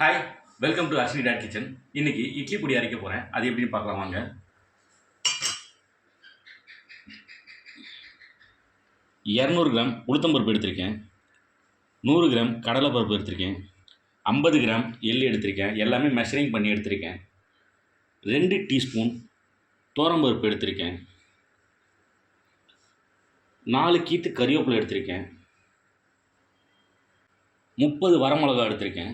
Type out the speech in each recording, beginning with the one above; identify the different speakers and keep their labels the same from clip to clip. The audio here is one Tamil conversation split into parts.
Speaker 1: Hi welcome to Ashwini dot kitchen இன்னைக்கு இட்லி பொடி அரைக்க போகிறேன் அது எப்படின்னு பார்க்கலாம் வாங்க. இரநூறு கிராம் உளுத்தம்பருப்பு எடுத்திருக்கேன். நூறு கிராம் கடலைப்பருப்பு எடுத்திருக்கேன். ஐம்பது கிராம் எள் எடுத்திருக்கேன். எல்லாமே மெஷரிங் பண்ணி எடுத்திருக்கேன். ரெண்டு டீஸ்பூன் தோரம்பருப்பு எடுத்திருக்கேன். நாலு கீத்து கறிவேப்பிலை எடுத்திருக்கேன். முப்பது வரமிளகா எடுத்திருக்கேன்.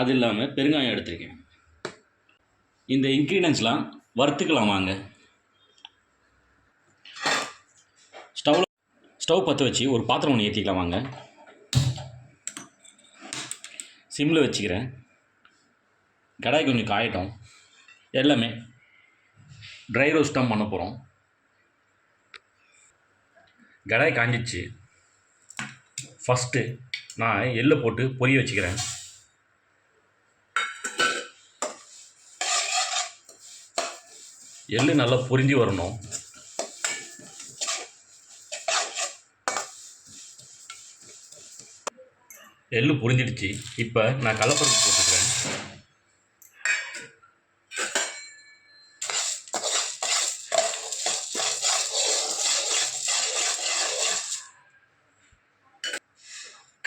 Speaker 1: அது இல்லாமல் பெருங்காயம் எடுத்திருக்கேன். இந்த இன்க்ரீடியன்ஸ்லாம் வறுத்துக்கலாம் வாங்க. ஸ்டவ் ஸ்டவ் பற்ற வச்சு ஒரு பாத்திரம் ஒன்று ஏற்றிக்கலாம் வாங்க. சிம்மில் வச்சுக்கிறேன். கடாய் கொஞ்சம் காயட்டும். எல்லாமே ட்ரை ரோஸ்ட் தான் பண்ண போகிறோம் கடாய் காஞ்சிச்சு. ஃபஸ்ட்டு நான் எள்ளு போட்டு பொரிய வச்சுக்கிறேன். எள்ளு நல்லா பொரிஞ்சு வரணும். எள்ளு புரிஞ்சிடுச்சு. இப்போ நான் கடலப்பருப்பு போட்டுக்கிறேன்.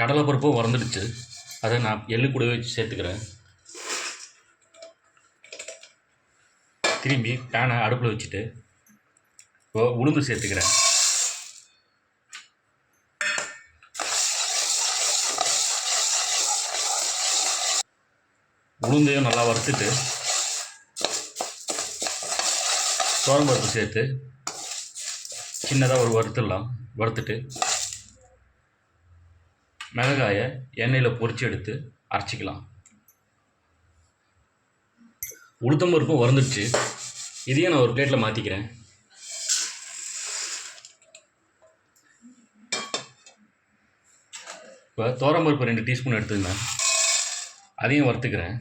Speaker 1: கடலைப்பருப்பும் வறந்துடுச்சு. அதை நான் எள்ளு கூடவே வச்சு சேர்த்துக்கிறேன். திரும்பி பேனை அடுப்பில் வச்சுட்டு இப்போ உளுந்து சேர்த்துக்கிறேன். உளுந்தையும் நல்லா வறுத்துட்டு பருப்பு சேர்த்து சின்னதாக ஒரு வறுத்துடலாம். வறுத்துட்டு மிளகாயை எண்ணெயில் பொறிச்சு எடுத்து அரைச்சிக்கலாம். உளுத்தம் பருப்பும் வறந்துடுச்சு. இதையும் நான் ஒரு பிளேட்டில் மாற்றிக்கிறேன் இப்போ தோரம்பருப்பு ரெண்டு டீஸ்பூன் எடுத்துக்கிறேன் அதையும் வறுத்துக்கிறேன்.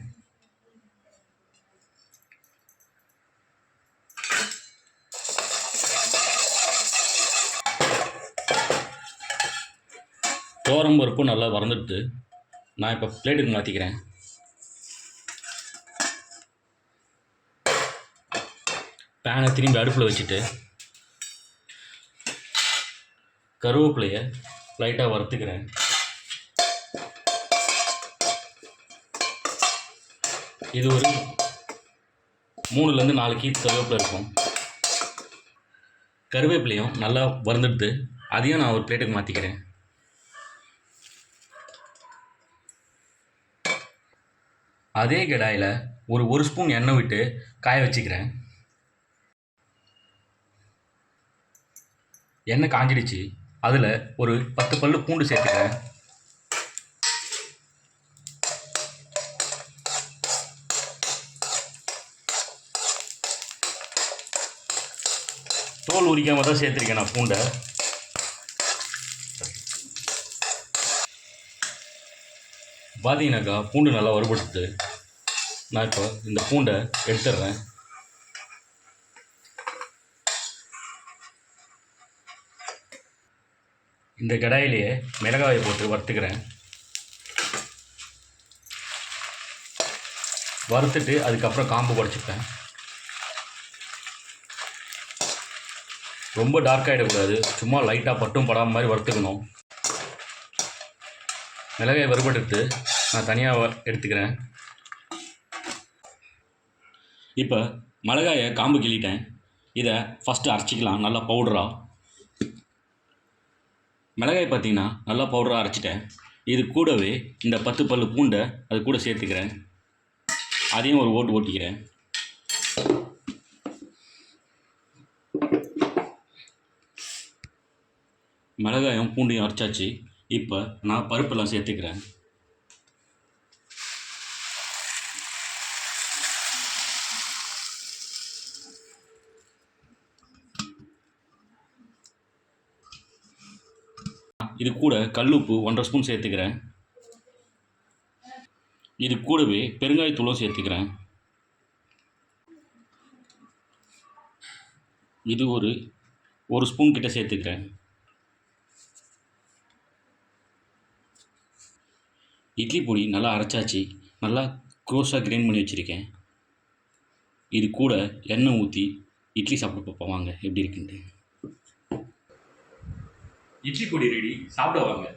Speaker 1: தோரம்பருப்பு நல்லா வறந்துடுது நான் இப்போ பிளேட்டுக்கு மாற்றிக்கிறேன் பேனை திரும்பி அடுப்பில் வச்சுட்டு கருவேப்பிலையை லைட்டாக வறுத்துக்கிறேன். இது ஒரு மூணுலேருந்து நாலு கீத்து கருவேப்பிலை இருக்கும். கருவேப்பிலையும் நல்லா வறுந்துடுது அதையும் நான் ஒரு பிளேட்டுக்கு மாற்றிக்கிறேன் அதே கடாயில் ஒரு ஒரு ஸ்பூன் எண்ணெய் விட்டு காய வச்சுக்கிறேன். எண்ணெய் காஞ்சிடுச்சு. அதில் ஒரு பத்து பல்லு பூண்டு சேர்த்துக்கிறேன். தோல் உரிக்காமல் தான் சேர்த்துருக்கேன் நான் பூண்டை. பார்த்தீங்கன்னாக்கா பூண்டு நல்லா வறுபடுத்து நான் இப்போ இந்த பூண்டை எடுத்துடுறேன். இந்த கடாயிலேயே மிளகாயை போட்டு வறுத்துக்கிறேன். வறுத்துட்டு அதுக்கப்புறம் காம்பு குறைச்சிப்பேன் ரொம்ப டார்க் ஆகிடக்கூடாது சும்மா லைட்டாக பட்டும் படாமல் மாதிரி வறுத்துக்கணும். மிளகாயை வறுபடுத்து நான் தனியாக எடுத்துக்கிறேன். இப்போ மிளகாயை காம்பு கிள்ளிட்டேன். இதை ஃபஸ்ட்டு அரைச்சிக்கலாம். நல்லா பவுடராக மிளகாய் பார்த்தீங்கன்னா நல்லா பவுடராக அரைச்சிட்டேன். இது கூடவே இந்த பத்து பல்லு பூண்டை அது கூட சேர்த்துக்கிறேன். அதையும் ஒரு ஓட்டு ஓட்டிக்கிறேன் மிளகாயும் பூண்டையும் அரைச்சாச்சு. இப்போ நான் பருப்பெல்லாம் சேர்த்துக்கிறேன். இது கூட கல்லுப்பு ஒன்றரை ஸ்பூன் சேர்த்துக்கிறேன். இது கூடவே பெருங்காயத்தூளும் சேர்த்துக்கிறேன். இது ஒரு ஒரு ஸ்பூன் கிட்ட சேர்த்துக்கிறேன். இட்லி பொடி நல்லா அரைச்சாச்சு. நல்லா க்ரோஸாக கிரைண்ட் பண்ணி வச்சுருக்கேன். இது கூட எண்ணெய் ஊற்றி இட்லி சாப்பிட பார்ப்போம் வாங்க எப்படி இருக்குன்ட்டு. இட்லி பொடி ரெடி சாப்பிட வாங்க